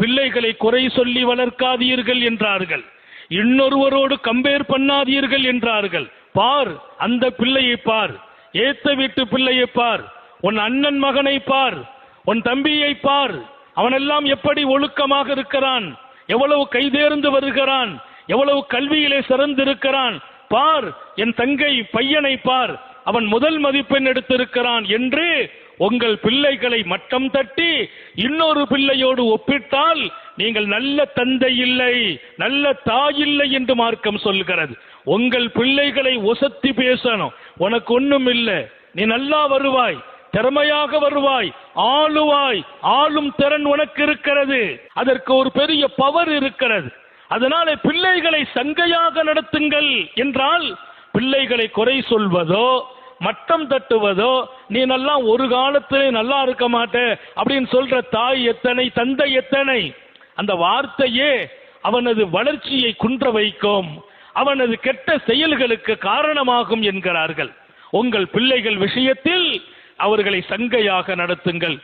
பிள்ளைகளை குறை சொல்லி வளர்க்காதீர்கள் என்றார்கள். இன்னொருவரோடு கம்பேர் பண்ணாதீர்கள் என்றார்கள். பார் அந்த பிள்ளையை பார். ஏத்த வீட்டு பிள்ளையை பார். உன் அண்ணன் மகனை பார். உன் தம்பியை பார். அவனெல்லாம் எப்படி ஒழுக்கமாக இருக்கிறான்? எவ்வளவு கைதேர்ந்து வருகிறான்? எவ்வளவு கல்வியிலே சிறந்திருக்கிறான்? பார் என் தங்கை பையனை பார். அவன் முதல் மதிப்பெண் எடுத்திருக்கிறான் என்று உங்கள் பிள்ளைகளை மட்டம் தட்டி இன்னொரு பிள்ளையோடு ஒப்பிட்டால் நீங்கள் நல்ல தந்தை இல்லை நல்ல தாய் இல்லை என்று மார்க்கம் சொல்கிறது. உங்கள் பிள்ளைகளை ஒசத்தி பேசணும். உனக்கு ஒண்ணும் இல்லை. நீ நல்லா வருவாய் திறமையாக வருவாய் ஆளுவாய் ஆளும் திறன் உனக்கு இருக்கிறது. அதற்கு ஒரு பெரிய பவர் இருக்கிறது. அதனால பிள்ளைகளை சங்கையாக நடத்துங்கள் என்றால் பிள்ளைகளை குறை சொல்வதோ மட்டம் தட்டுவதோ நீ நல்லா ஒரு காலத்திலே நல்லா இருக்க மாட்டே அப்படின்னு சொல்ற தாய் எத்தனை தந்தை எத்தனை? அந்த வார்த்தையே அவனது வளர்ச்சியை குன்ற வைக்கும். அவனது கெட்ட செயல்களுக்கு காரணமாகும் என்கிறார்கள். உங்கள் பிள்ளைகள் விஷயத்தில் அவர்களை சங்கையாக நடத்துங்கள்.